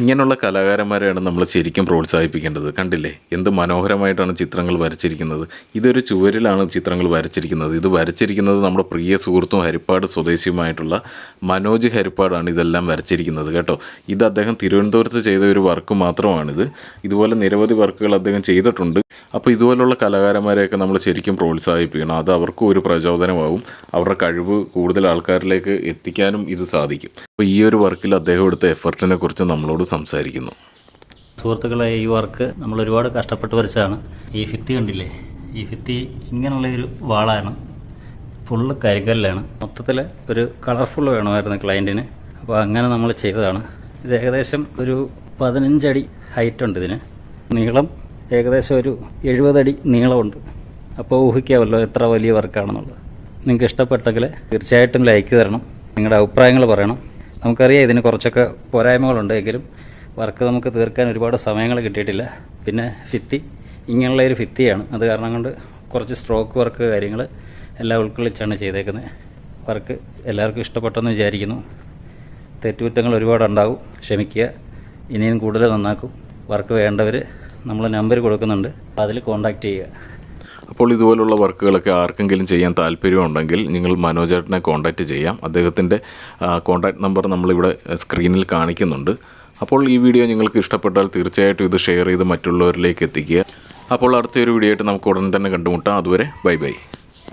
ഇങ്ങനെയുള്ള കലാകാരന്മാരെയാണ് നമ്മൾ ശരിക്കും പ്രോത്സാഹിപ്പിക്കേണ്ടത്. കണ്ടില്ലേ? എന്ത് മനോഹരമായിട്ടാണ് ചിത്രങ്ങൾ വരച്ചിരിക്കുന്നത്. ഇതൊരു ചുവരിലാണ് ചിത്രങ്ങൾ വരച്ചിരിക്കുന്നത്. ഇത് വരച്ചിരിക്കുന്നത് നമ്മുടെ പ്രിയ സുഹൃത്തും ഹരിപ്പാട് സ്വദേശിയുമായിട്ടുള്ള മനോജ് ഹരിപ്പാടാണ് ഇതെല്ലാം വരച്ചിരിക്കുന്നത് കേട്ടോ. ഇത് അദ്ദേഹം തിരുവനന്തപുരത്ത് ചെയ്ത ഒരു വർക്ക് മാത്രമാണിത്. ഇതുപോലെ നിരവധി വർക്കുകൾ അദ്ദേഹം ചെയ്തിട്ടുണ്ട്. അപ്പോൾ ഇതുപോലുള്ള കലാകാരന്മാരെയൊക്കെ നമ്മൾ ശരിക്കും പ്രോത്സാഹിപ്പിക്കണം. അത് അവർക്കും ഒരു പ്രചോദനമാവും അവരുടെ കഴിവ് കൂടുതൽ ആൾക്കാരിലേക്ക് എത്തിക്കാനും ഇത് സാധിക്കും. അപ്പോൾ ഈ ഒരു വർക്കിൽ അദ്ദേഹം എടുത്ത എഫർട്ടിനെ കുറിച്ച് നമ്മളോട് സംസാരിക്കുന്നു. സുഹൃത്തുക്കളെ ഈ വർക്ക് നമ്മൾ ഒരുപാട് കഷ്ടപ്പെട്ട് വരച്ചതാണ്. ഈ ഫിത്തി കണ്ടില്ലേ? ഈ ഫിത്തി ഇങ്ങനെയുള്ള ഒരു വാളാണ്. ഫുള്ള് കരിങ്കല്ലാണ്. മൊത്തത്തിൽ ഒരു കളർഫുൾ വേണമായിരുന്നു ക്ലയന്റിന് അപ്പോൾ അങ്ങനെ നമ്മൾ ചെയ്തതാണ്. ഇത് ഏകദേശം ഒരു പതിനഞ്ചടി ഹൈറ്റ് ഉണ്ട് ഇതിന്. നീളം ഏകദേശം ഒരു എഴുപതടി നീളമുണ്ട്. അപ്പോൾ ഊഹിക്കാമല്ലോ എത്ര വലിയ വർക്കാണെന്നുള്ളത് നിങ്ങൾക്ക് ഇഷ്ടപ്പെട്ടെങ്കിൽ തീർച്ചയായിട്ടും ലൈക്ക് തരണം. നിങ്ങളുടെ അഭിപ്രായങ്ങൾ പറയണം. നമുക്കറിയാം ഇതിന് കുറച്ചൊക്കെ പോരായ്മകളുണ്ട് എങ്കിലും വർക്ക് നമുക്ക് തീർക്കാൻ ഒരുപാട് സമയങ്ങൾ കിട്ടിയിട്ടില്ല. പിന്നെ ഫിത്തി ഇങ്ങനെയുള്ള ഒരു ഫിത്തിയാണ്. അത് കാരണം കൊണ്ട് കുറച്ച് സ്ട്രോക്ക് വർക്ക് കാര്യങ്ങൾ എല്ലാം ഉൾക്കൊള്ളിച്ചാണ് ചെയ്തേക്കുന്നത് വർക്ക് എല്ലാവർക്കും ഇഷ്ടപ്പെട്ടെന്ന് വിചാരിക്കുന്നു. തെറ്റുകുറ്റങ്ങൾ ഒരുപാടുണ്ടാകും. ക്ഷമിക്കുക. ഇനിയും കൂടുതൽ നന്നാക്കും. വർക്ക് വേണ്ടവർ നമ്മൾ നമ്പർ കൊടുക്കുന്നുണ്ട്. അതിൽ കോൺടാക്റ്റ് ചെയ്യുക. അപ്പോൾ ഇതുപോലുള്ള വർക്കുകളൊക്കെ ആർക്കെങ്കിലും ചെയ്യാൻ താല്പര്യമുണ്ടെങ്കിൽ നിങ്ങൾ മനോജേട്ടനെ കോൺടാക്റ്റ് ചെയ്യാം. അദ്ദേഹത്തിന്റെ കോൺടാക്റ്റ് നമ്പർ നമ്മളിവിടെ സ്ക്രീനിൽ കാണിക്കുന്നുണ്ട്. അപ്പോൾ ഈ വീഡിയോ നിങ്ങൾക്ക് ഇഷ്ടപ്പെട്ടാൽ തീർച്ചയായിട്ടും ഇത് ഷെയർ ചെയ്ത് മറ്റുള്ളവരിലേക്ക് എത്തിക്കുക. അപ്പോൾ അടുത്തൊരു വീഡിയോ ആയിട്ട് നമുക്ക് ഉടൻ തന്നെ കണ്ടുമുട്ടാം. അതുവരെ ബൈ ബൈ.